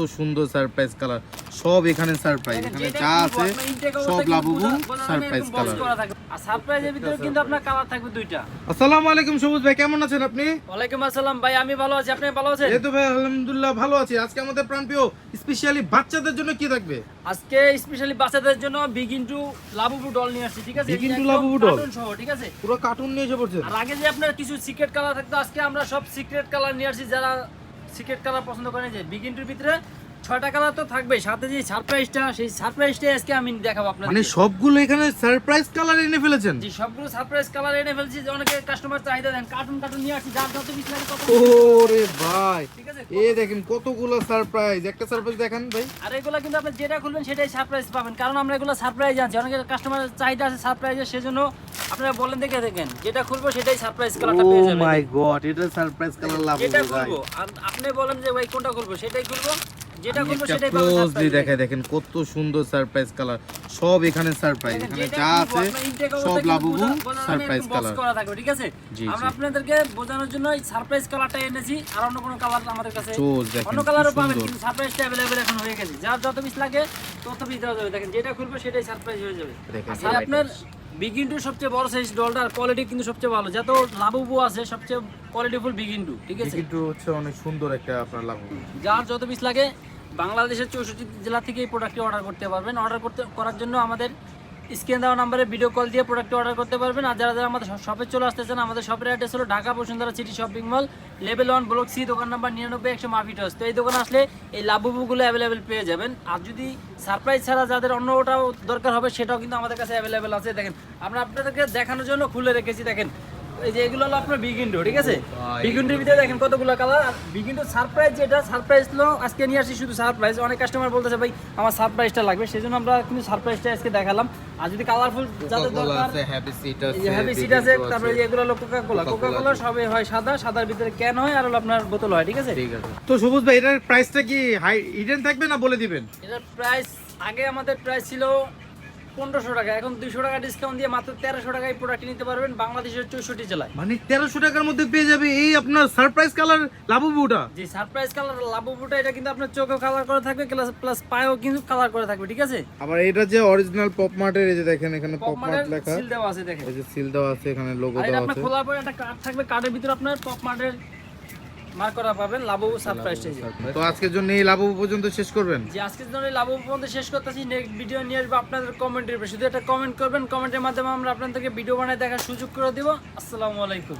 সুন্দর surprise colour সব এখানে সারপ্রাইজ এখানে যা আছে সব লাবুবু সারপ্রাইজ কালার আর সারপ্রাইজের ভিতরে কিন্তু আপনার কালার থাকবে দুইটা। আসসালামু আলাইকুম সবুজ ভাই কেমন আছেন আপনি? ওয়ালাইকুম আসসালাম ভাই আমি ভালো আছি আপনি ভালো আছেন? এই তো ভাই আলহামদুলিল্লাহ ভালো আছি। আজকে আমাদের প্রাণপ্রিয় স্পেশালি বাচ্চাদের জন্য কি থাকবে? আজকে স্পেশালি বাচ্চাদের জন্য ডল নিয়ে আসছি ঠিক আছে? সহ ঠিক পুরো কার্টুন নিয়ে এসে পড়ছেন আর আগে যে আপনার কিছু সিক্রেট কালার থাকতো আজকে আমরা সব সিক্রেট কালার নিয়ে আসছি যারা সিক্রেট কালার পছন্দ করেন যে বিগিন টুর ভিতরে ছয়টা কালার তো থাকবে সাথে যে সারপ্রাইজটা সেই সারপ্রাইজটাই আজকে আমি দেখাবো আপনাদের মানে সবগুলো এখানে সারপ্রাইজ কালার এনে ফেলেছেন? জি সবগুলো সারপ্রাইজ কালার এনে ফেলছি যে অনেকে কাস্টমার চাহিদা দেন। কার্টুন কার্টুন নিয়ে আসছি যার যত বেশি লাগে তত ওরে ভাই ঠিক আছে? এ দেখেন কতগুলো সারপ্রাইজ একটা সারপ্রাইজ দেখেন ভাই। আর এগুলো কিন্তু আপনি যেটা খুলবেন সেটাই সারপ্রাইজ পাবেন। কারণ আমরা এগুলো সারপ্রাইজ আনছি। অনেকের কাস্টমার চাহিদা আছে সারপ্রাইজের সেজন্য আপনারা বলেন দেখে দেখেন যেটা খুলবো সেটাই সারপ্রাইজ কালারটা পেয়ে যাবেন। মাই গড এটা সারপ্রাইজ কালার লাভ যেটা খুলবো আপনি বলেন যে ভাই কোনটা খুলবো সেটাই খুলবো। যেটা খুলবো সেটাই পাবেন ক্লোজলি surprise। দেখেন কত সুন্দর সারপ্রাইজ কালার সব এখানে সারপ্রাইজ এখানে যা আছে সব অবস্থায় কিন্তু লাবুবু বোঝা- বোঝা যাবে না, সারপ্রাইজ কালার করা থাকবে, ঠিক আছে? আমরা আপনাদেরকে বোঝানোর জন্য এই সারপ্রাইজ কালারটা এনেছি আর অন্য কোনো কালার আমাদের কাছে অন্য কালারও পাবেন কিন্তু সারপ্রাইজটা অ্যাভেলেবেল এখন হয়ে গেছে। যার যত পিস লাগে তত পিস দেওয়া যাবে দেখেন যেটা খুলবো সেটাই সারপ্রাইজ হয়ে যাবে। আর আপনার বিগিন সবচেয়ে বড় সাইজ ডলটার কোয়ালিটি কিন্তু সবচেয়ে ভালো। যত লাভবু আছে সবচেয়ে কোয়ালিটিফুল বিগিন টু ঠিক আছে? হচ্ছে অনেক সুন্দর একটা আপনার যার যত পিস লাগে বাংলাদেশের চৌষট্টি জেলা থেকে এই প্রোডাক্টটি অর্ডার করতে পারবেন। অর্ডার করতে করার জন্য আমাদের স্ক্রিন দেওয়া নাম্বারে ভিডিও কল দিয়ে প্রোডাক্ট অর্ডার করতে পারবেন। আর যারা যারা আমাদের শপে চলে আসতে চান আমাদের শপের অ্যাড্রেস হলো Dhaka Bashundhara city shopping mall level one block C দোকান নাম্বার নিরানব্বই, একশো মাফিটস। তো এই দোকানে আসলে এই লাভবুগুলো অ্যাভেলেবেল পেয়ে যাবেন। আর যদি সারপ্রাইজ ছাড়া যাদের অন্য ওটাও দরকার হবে, সেটাও কিন্তু আমাদের কাছে অ্যাভেলেবেল আছে। দেখেন, আমরা আপনাদেরকে দেখানোর জন্য খুলে রেখেছি, দেখেন। এই যে এগুলো হলো আপনার বিগিন্ডো ঠিক আছে। বিগিন্ডোর ভিতরে দেখেন কতগুলো কালার আর বিগিন্ডো সারপ্রাইজ যেটা সারপ্রাইজ হলো আজকে নিয়ে আসছি শুধু সারপ্রাইজ অনেক কাস্টমার বলতেছে ভাই আমার সারপ্রাইজটা লাগবে। সেই জন্য আমরা কিন্তু সারপ্রাইজটা আজকে দেখালাম। আর যদি কালারফুল যাদের দরকার হ্যাপি সিট আছে হ্যাপি সিট আছে তারপরে এগুলো হলো কোকা কোলা কোকা কোলা সবই হয় সাদা সাদার ভিতরে ক্যান হয় আর হলো আপনার বোতল হয় ঠিক আছে? ঠিক আছে। তো সবুজ ভাই এটার প্রাইসটা কি হাই হিডেন থাকবে না বলে দিবেন? এটার প্রাইস আগে আমাদের প্রাইস ছিল পনেরোশো টাকা। এখন দুইশো টাকা ডিসকাউন্ট দিয়ে মাত্র তেরোশো টাকায় প্রোডাক্ট নিতে পারবেন বাংলাদেশের চৌষট্টি জেলায়। মানে তেরোশো টাকার মধ্যে পেয়ে যাবে এই আপনার সারপ্রাইজ কালার লাবুবুটা? যে সারপ্রাইজ কালার লাবুবুটা এটা কিন্তু আপনার চোখেও কালার করে থাকবে প্লাস প্লাস পায়েও কিন্তু কালার করে থাকবে ঠিক আছে? আবার এটা যে অরিজিনাল পপ মার্টের এই যে দেখেন এখানে পপ মার্ট লেখা। সিল দেওয়া আছে দেখেন। এই যে সিল দেওয়া আছে এখানে লোগো আর এটা আপনার খোলার পরে একটা কার্ড থাকবে কার্ডের ভিতরে আপনার পপমার্টের মার্ক করা পাবেন লাভবু সারপ্রাইজ তো আজকের জন্য এই লাবু পর্যন্ত শেষ করবেন? যে আজকের জন্য এই লাবু পর্যন্ত শেষ করতেছি। নেক্সট ভিডিও নিয়ে আসব আপনাদের কমেন্টের উপরে। শুধু একটা কমেন্ট করবেন কমেন্টের মাধ্যমে আমরা আপনাদেরকে ভিডিও বানায় দেখার সুযোগ করে দিব। আসসালামু আলাইকুম।